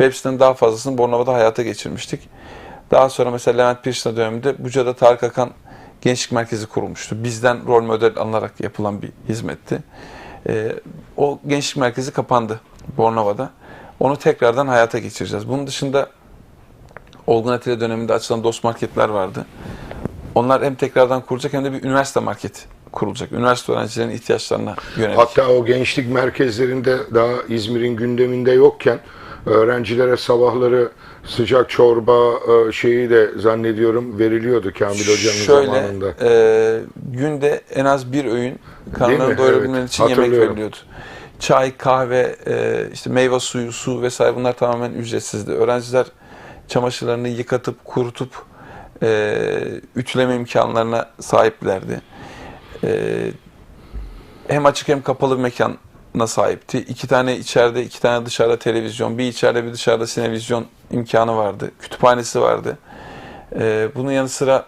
ve hepsinden daha fazlasını Bornova'da hayata geçirmiştik. Daha sonra mesela Levent Pirşina döneminde Buca'da Tarık Akan Gençlik Merkezi kurulmuştu. Bizden rol model alınarak yapılan bir hizmetti. Ee, o gençlik merkezi kapandı Bornova'da. Onu tekrardan hayata geçireceğiz. Bunun dışında Olgun Atilla döneminde açılan dost marketler vardı. Onlar hem tekrardan kurulacak hem de bir üniversite market kurulacak. Üniversite öğrencilerinin ihtiyaçlarına yönelik. Hatta o gençlik merkezlerinde daha İzmir'in gündeminde yokken öğrencilere sabahları sıcak çorba e, şeyi de zannediyorum veriliyordu Kamil Hoca'nın Şöyle, zamanında. e, günde en az bir öğün mi? karnlarını doyurabilmeleri Evet, için yemek veriliyordu. Çay, kahve, e, işte meyve suyu, su vesaire bunlar tamamen ücretsizdi. Öğrenciler çamaşırlarını yıkatıp, kurutup e, ütüleme imkanlarına sahiplerdi. E, hem açık hem kapalı bir mekana sahipti. İki tane içeride, iki tane dışarıda televizyon, bir içeride bir dışarıda sinevizyon imkanı vardı. Kütüphanesi vardı. E, bunun yanı sıra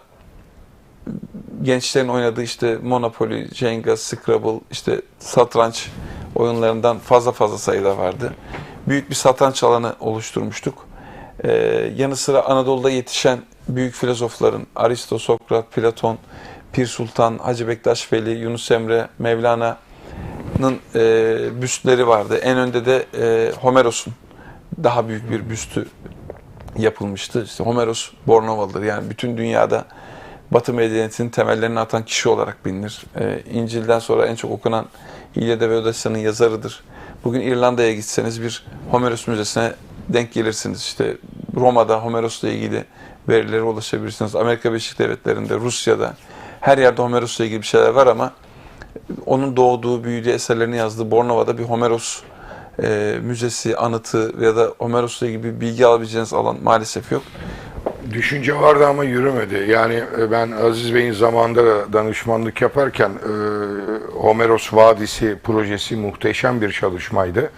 gençlerin oynadığı işte Monopoly, Jenga, Scrabble, işte satranç oyunlarından fazla fazla sayıda vardı. Büyük bir satranç alanı oluşturmuştuk. Ee, yanı sıra Anadolu'da yetişen büyük filozofların Aristo, Sokrat, Platon, Pir Sultan, Hacı Bektaş Veli, Yunus Emre, Mevlana'nın e, büstleri vardı. En önde de e, Homeros'un daha büyük bir büstü yapılmıştı. İşte Homeros Bornovalı'dır. Yani bütün dünyada Batı medeniyetinin temellerini atan kişi olarak bilinir. Ee, İncil'den sonra en çok okunan İlyada ve Odysseya'nın yazarıdır. Bugün İrlanda'ya gitseniz bir Homeros Müzesi'ne denk gelirsiniz. İşte Roma'da Homeros'la ilgili verilere ulaşabilirsiniz. Amerika Birleşik Devletleri'nde, Rusya'da her yerde Homeros'la ilgili bir şeyler var ama onun doğduğu, büyüdüğü eserlerini yazdığı Bornova'da bir Homeros e, müzesi, anıtı ya da Homeros'la ilgili bilgi alabileceğiniz alan maalesef yok. Düşünce vardı ama yürümedi. Yani e, ben Aziz Bey'in zamanında da danışmanlık yaparken e, Homeros Vadisi projesi muhteşem bir çalışmaydı.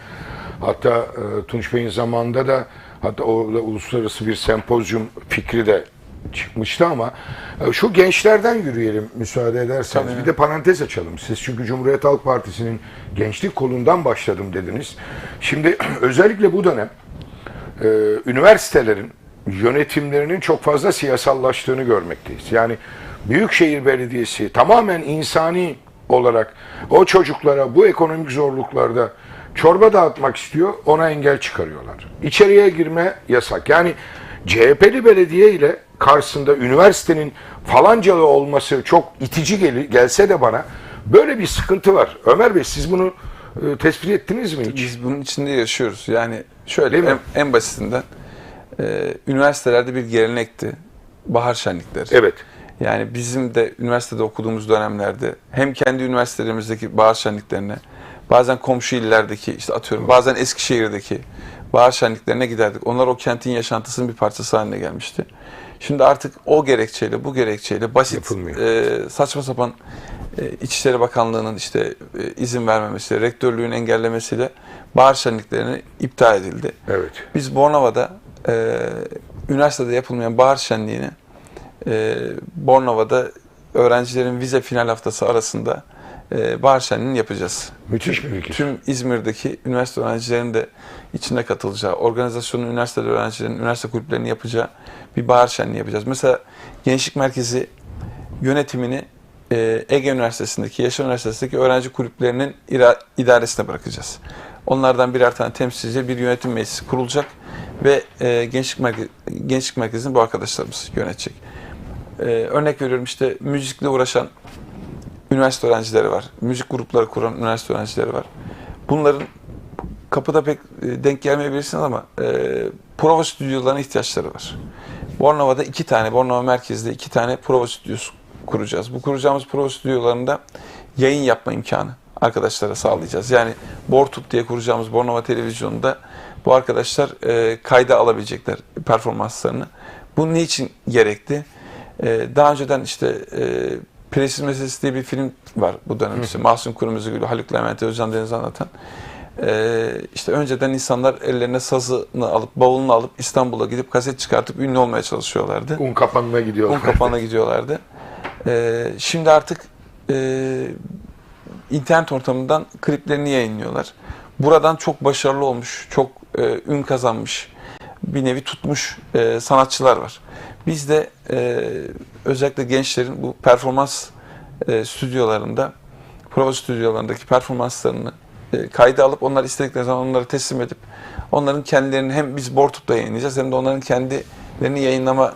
Hatta e, Tunç Bey'in zamanında da hatta orada uluslararası bir sempozyum fikri de çıkmıştı ama e, şu gençlerden yürüyelim müsaade ederseniz. Tabii. Bir de parantez açalım. Siz çünkü Cumhuriyet Halk Partisi'nin gençlik kolundan başladım dediniz. Şimdi özellikle bu dönem e, üniversitelerin yönetimlerinin çok fazla siyasallaştığını görmekteyiz. Yani Büyükşehir Belediyesi tamamen insani olarak o çocuklara bu ekonomik zorluklarda çorba dağıtmak istiyor, ona engel çıkarıyorlar. İçeriye girme yasak. Yani CHP'li belediye ile karşısında üniversitenin falancalı olması çok itici gel- gelse de bana böyle bir sıkıntı var. Ömer Bey siz bunu e, tespit ettiniz mi hiç? Biz bunun içinde yaşıyoruz. Yani şöyle en, en basitinden e, üniversitelerde bir gelenekti. Bahar şenlikleri. Evet. Yani bizim de üniversitede okuduğumuz dönemlerde hem kendi üniversitelerimizdeki bahar şenliklerine, bazen komşu illerdeki, işte atıyorum bazen Eskişehir'deki bahar şenliklerine giderdik. Onlar o kentin yaşantısının bir parçası haline gelmişti. Şimdi artık o gerekçeyle, bu gerekçeyle basit, Yapılmıyor. e, saçma sapan e, İçişleri Bakanlığı'nın işte e, izin vermemesiyle, rektörlüğün engellemesiyle bahar şenliklerini iptal edildi. Evet. Biz Bornova'da e, üniversitede yapılmayan bahar şenliğini e, Bornova'da öğrencilerin vize final haftası arasında e, bahar şenliğini yapacağız. Müthiş bir fikir. Tüm İzmir'deki üniversite öğrencilerinin de içinde katılacağı, organizasyonun üniversitede öğrencilerin, üniversite kulüplerinin yapacağı bir bahar şenliği yapacağız. Mesela Gençlik Merkezi yönetimini e, Ege Üniversitesi'ndeki, Yaşar Üniversitesi'ndeki öğrenci kulüplerinin idaresine bırakacağız. Onlardan birer tane temsilci bir yönetim meclisi kurulacak ve e, Gençlik, Merkezi, Gençlik Merkezi'ni bu arkadaşlarımız yönetecek. E, örnek veriyorum işte müzikle uğraşan üniversite öğrencileri var. Müzik grupları kuran üniversite öğrencileri var. Bunların kapıda pek e, denk gelmeyebilirsiniz ama e, prova stüdyolarına ihtiyaçları var. Bornova'da iki tane, Bornova merkezde iki tane prova stüdyosu kuracağız. Bu kuracağımız prova stüdyolarında yayın yapma imkanı arkadaşlara sağlayacağız. Yani Bortut diye kuracağımız Bornova televizyonunda bu arkadaşlar e, kayda alabilecekler performanslarını. Bu niçin gerekti? E, daha önceden işte e, Presis Meselesi diye bir film var bu dönem. İşte Mahsun Kırmızıgül, Haluk Levent Özcan Deniz anlatan. Ee, işte önceden insanlar ellerine sazını alıp, bavulunu alıp İstanbul'a gidip kaset çıkartıp ünlü olmaya çalışıyorlardı. Un kapanına gidiyorlar. Un kapağına gidiyorlardı. Ee, şimdi artık e, internet ortamından kliplerini yayınlıyorlar. Buradan çok başarılı olmuş, çok e, ün kazanmış bir nevi tutmuş e, sanatçılar var. Biz de e, özellikle gençlerin bu performans e, stüdyolarında, prova stüdyolarındaki performanslarını e, kayda alıp onlar istedikleri zaman onları teslim edip onların kendilerini hem biz Bortup'ta yayınlayacağız hem de onların kendilerini yayınlama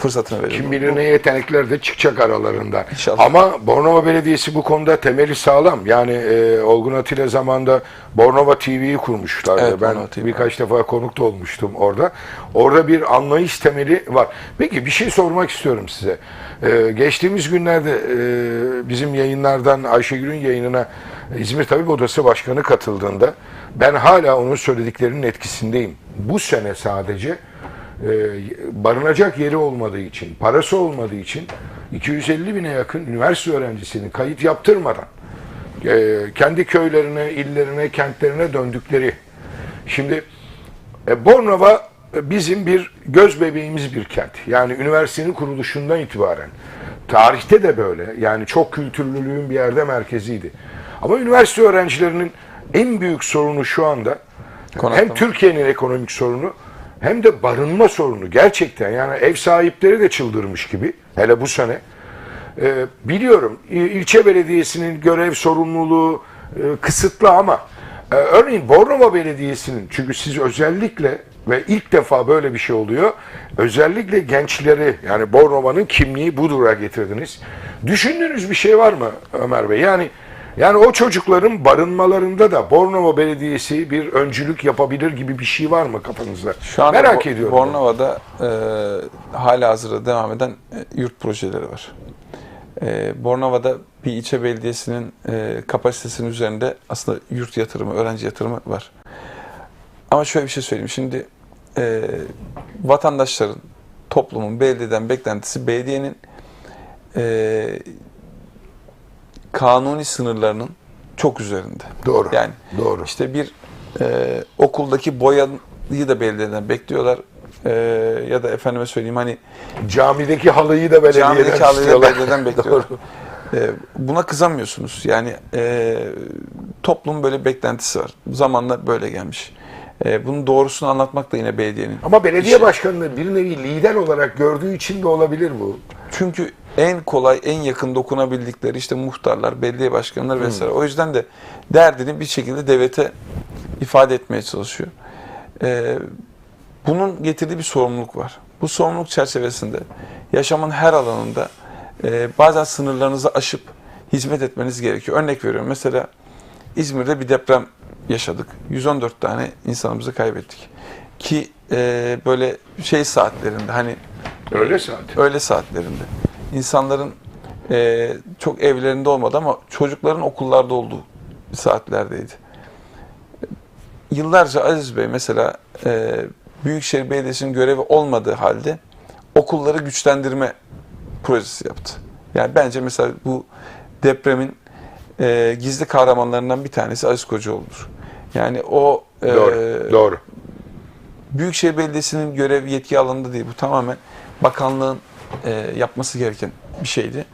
fırsatını veriyoruz. Kim bilir ne yetenekler de çıkacak aralarından. İnşallah. Ama Bornova Belediyesi bu konuda temeli sağlam. Yani e, Olgun Atilla zamanında Bornova TV'yi kurmuşlar. Evet, ben TV. birkaç defa konuk da olmuştum orada. Orada bir anlayış temeli var. Peki bir şey sormak istiyorum size. E, geçtiğimiz günlerde e, bizim yayınlardan Ayşegül'ün yayınına İzmir Tabip Odası Başkanı katıldığında ben hala onun söylediklerinin etkisindeyim. Bu sene sadece barınacak yeri olmadığı için, parası olmadığı için 250 bine yakın üniversite öğrencisini kayıt yaptırmadan e, kendi köylerine, illerine, kentlerine döndükleri. Şimdi e, Bornova bizim bir göz bebeğimiz bir kent. Yani üniversitenin kuruluşundan itibaren. Tarihte de böyle. Yani çok kültürlülüğün bir yerde merkeziydi. Ama üniversite öğrencilerinin en büyük sorunu şu anda hem Konaklama. Türkiye'nin ekonomik sorunu hem de barınma sorunu gerçekten yani ev sahipleri de çıldırmış gibi hele bu sene. Ee, biliyorum il- ilçe belediyesinin görev sorumluluğu e, kısıtlı ama e, örneğin Bornova Belediyesi'nin çünkü siz özellikle ve ilk defa böyle bir şey oluyor. Özellikle gençleri yani Bornova'nın kimliği budur'a getirdiniz. Düşündüğünüz bir şey var mı Ömer Bey? Yani yani o çocukların barınmalarında da Bornova Belediyesi bir öncülük yapabilir gibi bir şey var mı kafanızda? Şu anda Merak Bo- ediyorum. Bornova'da e, hala hazırda devam eden e, yurt projeleri var. E, Bornova'da bir ilçe belediyesinin e, kapasitesinin üzerinde aslında yurt yatırımı, öğrenci yatırımı var. Ama şöyle bir şey söyleyeyim. Şimdi e, vatandaşların, toplumun, belediyeden beklentisi belediyenin e, kanuni sınırlarının çok üzerinde. Doğru. Yani Doğru. işte bir e, okuldaki boyayı da belediyeden bekliyorlar. E, ya da efendime söyleyeyim hani Camideki halıyı da belediyeden camideki halıyı da belediyeden bekliyorlar. Doğru. E, buna kızamıyorsunuz. Yani e, toplum böyle beklentisi var. Zamanla böyle gelmiş. E, bunun doğrusunu anlatmak da yine belediyenin. Ama belediye işi. başkanını bir nevi lider olarak gördüğü için de olabilir bu. Çünkü en kolay, en yakın dokunabildikleri işte muhtarlar, belediye başkanları vesaire. O yüzden de derdini bir şekilde devlete ifade etmeye çalışıyor. Ee, bunun getirdiği bir sorumluluk var. Bu sorumluluk çerçevesinde yaşamın her alanında e, bazen sınırlarınızı aşıp hizmet etmeniz gerekiyor. Örnek veriyorum. Mesela İzmir'de bir deprem yaşadık. 114 tane insanımızı kaybettik. Ki e, böyle şey saatlerinde hani Öyle saat. öğle saatlerinde. İnsanların e, çok evlerinde olmadı ama çocukların okullarda olduğu saatlerdeydi. Yıllarca Aziz Bey mesela e, Büyükşehir Belediyesi'nin görevi olmadığı halde okulları güçlendirme projesi yaptı. Yani bence mesela bu depremin e, gizli kahramanlarından bir tanesi Aziz Kocaoğlu'dur. Yani o e, Doğru. Doğru. Büyükşehir Belediyesi'nin görev yetki alanında değil. Bu tamamen bakanlığın e, yapması gereken bir şeydi.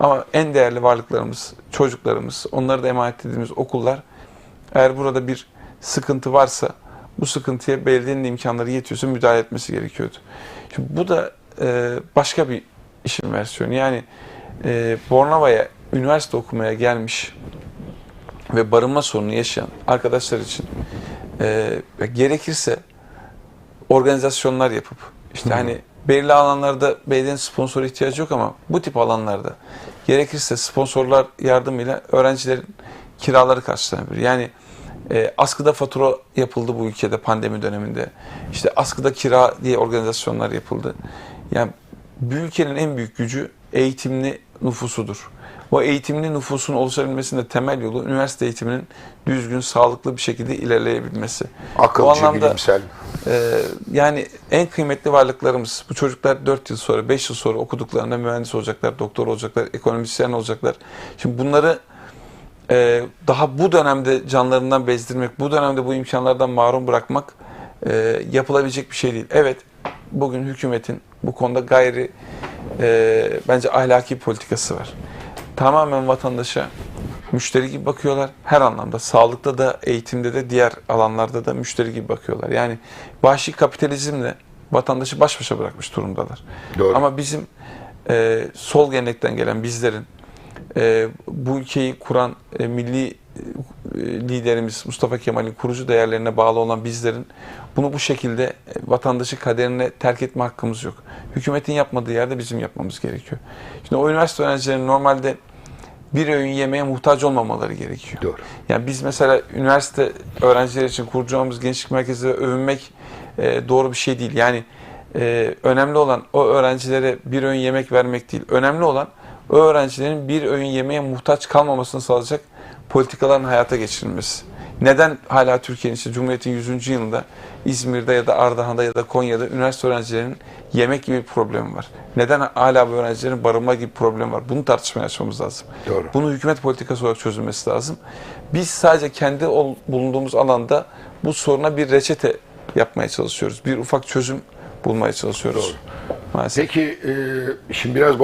Ama en değerli varlıklarımız, çocuklarımız, onları da emanet ettiğimiz okullar eğer burada bir sıkıntı varsa bu sıkıntıya belediyenin imkanları yetiyorsa müdahale etmesi gerekiyordu. Şimdi bu da e, başka bir işin versiyonu. Yani e, Bornova'ya üniversite okumaya gelmiş ve barınma sorunu yaşayan arkadaşlar için e, gerekirse organizasyonlar yapıp işte hani belirli alanlarda belediyenin sponsor ihtiyacı yok ama bu tip alanlarda gerekirse sponsorlar yardımıyla öğrencilerin kiraları karşılanabilir. Yani e, askıda fatura yapıldı bu ülkede pandemi döneminde. İşte askıda kira diye organizasyonlar yapıldı. Yani bu ülkenin en büyük gücü eğitimli nüfusudur. O eğitimli nüfusun oluşabilmesinde temel yolu üniversite eğitiminin düzgün, sağlıklı bir şekilde ilerleyebilmesi. Bu Akılcı, anlamda bilimsel. ee, yani en kıymetli varlıklarımız bu çocuklar 4 yıl sonra 5 yıl sonra okuduklarında mühendis olacaklar, doktor olacaklar, ekonomisyen olacaklar. Şimdi bunları e, daha bu dönemde canlarından bezdirmek, bu dönemde bu imkanlardan mahrum bırakmak e, yapılabilecek bir şey değil. Evet bugün hükümetin bu konuda gayri e, bence ahlaki politikası var. Tamamen vatandaşa müşteri gibi bakıyorlar. Her anlamda. Sağlıkta da, eğitimde de, diğer alanlarda da müşteri gibi bakıyorlar. Yani vahşi kapitalizmle vatandaşı baş başa bırakmış durumdalar. Doğru. Ama bizim e, sol gelenekten gelen bizlerin e, bu ülkeyi kuran e, milli e, liderimiz Mustafa Kemal'in kurucu değerlerine bağlı olan bizlerin bunu bu şekilde e, vatandaşı kaderine terk etme hakkımız yok. Hükümetin yapmadığı yerde bizim yapmamız gerekiyor. Şimdi o üniversite öğrencilerinin normalde bir öğün yemeğe muhtaç olmamaları gerekiyor. Doğru. Yani biz mesela üniversite öğrencileri için kuracağımız gençlik merkezleri övünmek e, doğru bir şey değil. Yani e, önemli olan o öğrencilere bir öğün yemek vermek değil. Önemli olan o öğrencilerin bir öğün yemeğe muhtaç kalmamasını sağlayacak politikaların hayata geçirilmesi. Neden hala Türkiye'nin işte Cumhuriyet'in 100. yılında İzmir'de ya da Ardahan'da ya da Konya'da üniversite öğrencilerinin yemek gibi bir problemi var? Neden hala bu öğrencilerin barınma gibi bir problemi var? Bunu tartışmaya açmamız lazım. Doğru. Bunu hükümet politikası olarak çözülmesi lazım. Biz sadece kendi bulunduğumuz alanda bu soruna bir reçete yapmaya çalışıyoruz. Bir ufak çözüm bulmaya çalışıyoruz. Maalesef. Peki e, şimdi biraz